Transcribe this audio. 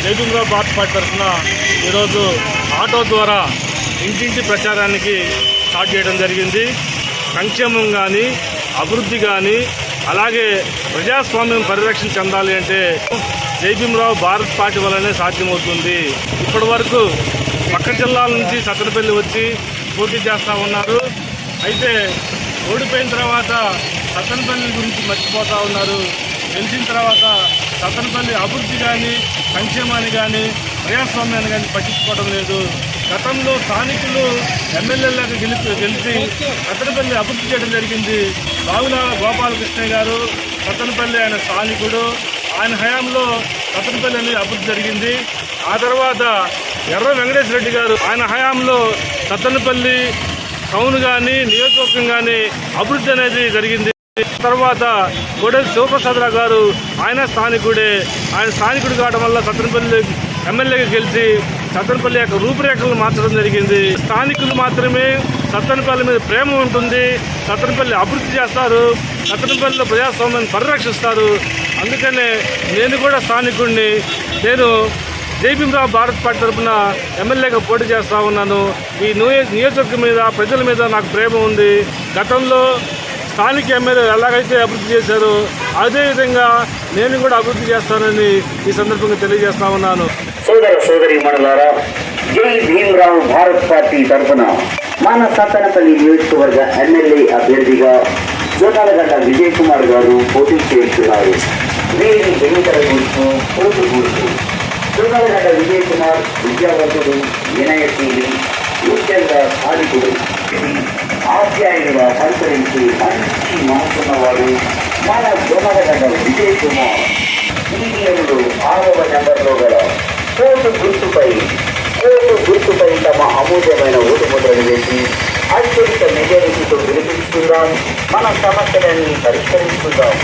Ambedkar Bharat party తరఫున ఈరోజు auto ద్వారా ఇంటింటి ప్రచారానికి స్టార్ట్ చేయడం జరిగింది. సంక్షేమం కానీ అభివృద్ధి కానీ అలాగే ప్రజాస్వామ్యం పరిరక్షణ చెందాలి అంటే జయభీమరావు భారత్ పార్టీ వల్లనే సాధ్యమవుతుంది. ఇప్పటి వరకు పక్క జిల్లాల నుంచి సత్తనపల్లి వచ్చి పోటీ చేస్తూ ఉన్నారు. అయితే ఓడిపోయిన తర్వాత సత్తనపల్లి గురించి మర్చిపోతూ ఉన్నారు. గెలిచిన తర్వాత సత్తనపల్లి అభివృద్ధి కానీ సంక్షేమాన్ని కానీ ప్రజాస్వామ్యాన్ని కానీ పట్టించుకోవడం లేదు. గతంలో స్థానికులు ఎమ్మెల్యేలకు గెలిచి గెలిచి సత్తనపల్లి అభివృద్ధి చేయడం జరిగింది. బావుల గోపాలకృష్ణ గారు సత్తనపల్లి ఆయన స్థానికుడు. ఆయన హయాంలో సత్తనపల్లి అనేది అభివృద్ధి జరిగింది. ఆ తర్వాత ఎర్ర వెంకటేశ్వర రెడ్డి గారు ఆయన హయాంలో సత్తనపల్లి టౌన్ కానీ నియోజకవర్గం కానీ అభివృద్ధి అనేది జరిగింది. తర్వాత కోడేసి శివప్రసాదరావు గారు ఆయన స్థానికుడే. ఆయన స్థానికుడు కావడం వల్ల సత్తనపల్లి ఎమ్మెల్యేగా గెలిచి సత్తనపల్లి యొక్క రూపురేఖలను మార్చడం జరిగింది. స్థానికులు మాత్రమే సత్తనపల్లి మీద ప్రేమ ఉంటుంది. సత్తనపల్లి అభివృద్ధి చేస్తారు. సత్తనపల్లిలో ప్రజాస్వామ్యాన్ని పరిరక్షిస్తారు. అందుకనే నేను కూడా స్థానికుడిని. నేను జైభీమరావు భారత్ పార్టీ తరఫున ఎమ్మెల్యేగా పోటీ చేస్తూ ఉన్నాను. ఈ నియోజకవర్గం మీద ప్రజల మీద నాకు ప్రేమ ఉంది. గతంలో స్థానిక ఎమ్మెల్యే ఎలాగైతే అభివృద్ధి చేశారో అదేవిధంగా నేను కూడా అభివృద్ధి చేస్తానని ఈ సందర్భంగా తెలియజేస్తా ఉన్నాను. సోదర సోదరి మనులారా జై భీమరావు భారత్ పార్టీ తరఫున మన సత్తనపల్లి నియోజకవర్గ ఎమ్మెల్యే అభ్యర్థిగా జోటాలగడ్డ విజయ్ కుమార్ గారు పోటీ చేస్తున్నారు. వీరి ఎన్నికల గుర్తు గుర్తు. జోటాలగడ్డ విజయ్ కుమార్ విద్యావంతుడు వినయశీలి ముఖ్యంగా సాధికుడు. ఆప్యాయుడిగా పలకరించి మంచి మనసున్నవాడు మన జోటాలగడ్డ విజయ్ కుమార్. ఈవీఎంలు ఆరవ నెంబర్లో గల కోటు గుర్తుపై కోటు గుర్తుపై తమ అమూల్యమైన ఓటు ముద్రలు వేసి అత్యంత మెజారిటీతో గెలిపించుకుందాం మన సమస్యలన్నీ పరిష్కరించుకుందాం